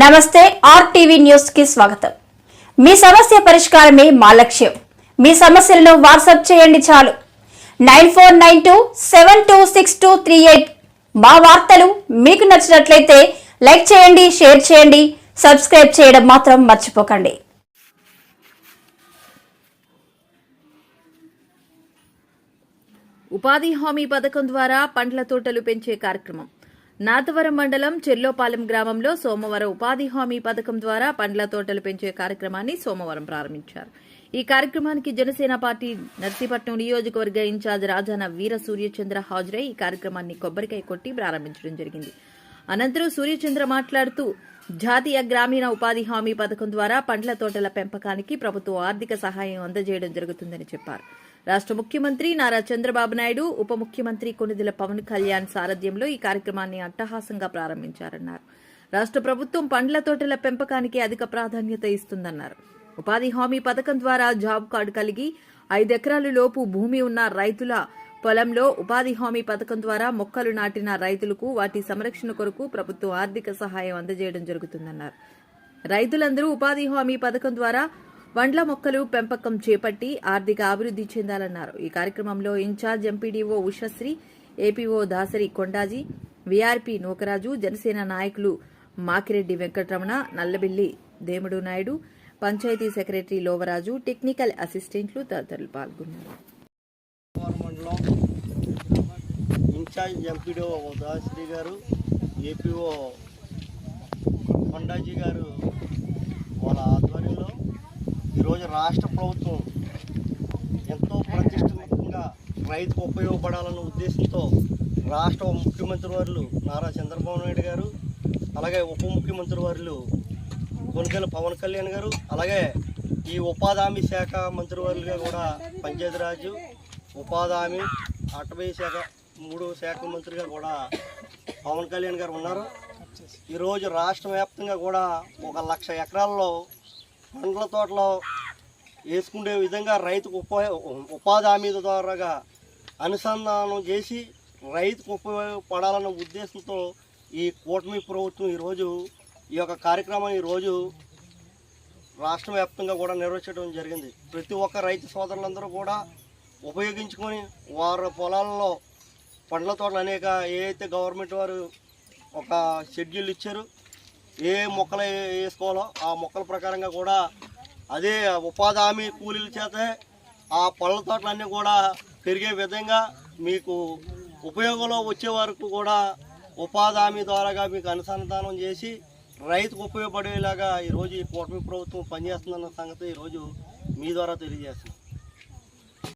నమస్తే ఆర్టీవీ న్యూస్కి స్వాగతం. మీ సమస్య పరిష్కారమే మా లక్ష్యం. మీ సమస్యలను వాట్సాప్ చేయండి చాలు. Nine four nine two seven two six two three eight మా వార్తలు మీకు నచ్చినట్లయితే లైక్ చేయండి షేర్ చేయండి సబ్స్క్రైబ్ చేయడం మాత్రం మర్చిపోకండి. ఉపాధి హామీ పథకం ద్వారా పండ్ల తోటలు పెంచే కార్యక్రమం. నాతవరం మండలం చెల్లోపాలెం గ్రామంలో సోమవారం ఉపాధి హామీ పథకం ద్వారా పండ్ల తోటలు పెంచే కార్యక్రమాన్ని సోమవారం ప్రారంభించారు. ఈ కార్యక్రమానికి జనసేన పార్టీ నర్సీపట్నం నియోజకవర్గ ఇన్ఛార్జ్ రాజాన వీర సూర్యచంద్ర హాజరై ఈ కార్యక్రమాన్ని కొబ్బరికాయ కొట్టి ప్రారంభించడం జరిగింది. అనంతరం సూర్యచంద్ర మాట్లాడుతూ జాతీయ గ్రామీణ ఉపాధి హామీ పథకం ద్వారా పండ్ల తోటల పెంపకానికి ప్రభుత్వం ఆర్థిక సహాయం అందజేయడం జరుగుతుందని చెప్పారు. రాష్ట్ర ముఖ్యమంత్రి నారా చంద్రబాబు నాయుడు ఉప ముఖ్యమంత్రి కొనిదెల పవన్ కళ్యాణ్ సారథ్యంలో ఈ కార్యక్రమాన్ని అట్టహాసంగా ప్రారంభించారన్నారు. రాష్ట్ర ప్రభుత్వం పండ్ల తోటల పెంపకానికి అధిక ప్రాధాన్యత ఇస్తుందన్నారు. ఉపాధి హామీ పథకం ద్వారా జాబ్ కార్డు కలిగి ఐదెకరాలు లోపు భూమి ఉన్న రైతుల పొలంలో ఉపాధి హామీ పథకం ద్వారా మొక్కలు నాటిన రైతులకు వాటి సంరక్షణ కొరకు ప్రభుత్వం ఆర్థిక సహాయం అందజేయడం జరుగుతుందన్నారు. రైతులందరూ ఉపాధి హామీ పథకం ద్వారా వండ్ల మొక్కలు పెంపకం చేపట్టి ఆర్థిక అభివృద్ధి చెందాలన్నారు. ఈ కార్యక్రమంలో incharge MPDO Ushasri APO Dasari Kondaji VRP Nookaraju Janasena నాయకులు మాకిరెడ్డి వెంకటరమణ నల్లబిల్లి దేముడు నాయుడు పంచాయతీ సెక్రటరీ లోవరాజు టెక్నికల్ అసిస్టెంట్లు తదితరులు పాల్గొన్నారు. ఇన్ఛార్జ్ ఎంపీడీఓ దాశ్రీ గారు ఏపీఓ కొండాజీ గారు వాళ్ళ ఆధ్వర్యంలో ఈరోజు రాష్ట్ర ప్రభుత్వం ఎంతో ప్రతిష్టాత్మకంగా రైతుకు ఉపయోగపడాలన్న ఉద్దేశంతో రాష్ట్ర ముఖ్యమంత్రి వారులు నారా చంద్రబాబు నాయుడు గారు అలాగే ఉప ముఖ్యమంత్రి వారులు కొనుగోలు పవన్ కళ్యాణ్ గారు అలాగే ఈ ఉపాధి హామీ శాఖ మంత్రివర్యులుగా కూడా పంచాయతీరాజు ఉపాధి హామీ అటవీ శాఖ మూడు శాఖ మంత్రిగా కూడా పవన్ కళ్యాణ్ గారు ఉన్నారు. ఈరోజు రాష్ట్ర వ్యాప్తంగా కూడా ఒక లక్ష ఎకరాల్లో పండ్ల తోటలో వేసుకునే విధంగా రైతుకు ఉపా ఉపాధి హామీ ద్వారాగా అనుసంధానం చేసి రైతుకు ఉపయోగపడాలన్న ఉద్దేశంతో ఈ కూటమి ప్రభుత్వం ఈరోజు ఈ యొక్క కార్యక్రమాన్ని ఈరోజు రాష్ట్ర వ్యాప్తంగా కూడా నిర్వహించడం జరిగింది. ప్రతి ఒక్క రైతు సోదరులందరూ కూడా ఉపయోగించుకొని వారి పొలాల్లో పండ్ల తోటలు అనేక ఏ గవర్నమెంట్ వారు ఒక షెడ్యూల్ ఇచ్చారు ఏ మొక్కలు వేసుకోవాలో ఆ మొక్కల ప్రకారంగా కూడా అదే ఉపాధి హామీ కూలీల చేత ఆ పళ్ళ తోటలన్నీ కూడా పెరిగే విధంగా మీకు ఉపయోగంలో వచ్చే వరకు కూడా ఉపాధి హామీ ద్వారాగా మీకు అనుసంధానం చేసి రైతుకు ఉపయోగపడేలాగా ఈరోజు ఈ కూటమి ప్రభుత్వం పనిచేస్తుందన్న సంగతి ఈరోజు మీ ద్వారా తెలియజేస్తున్నాం.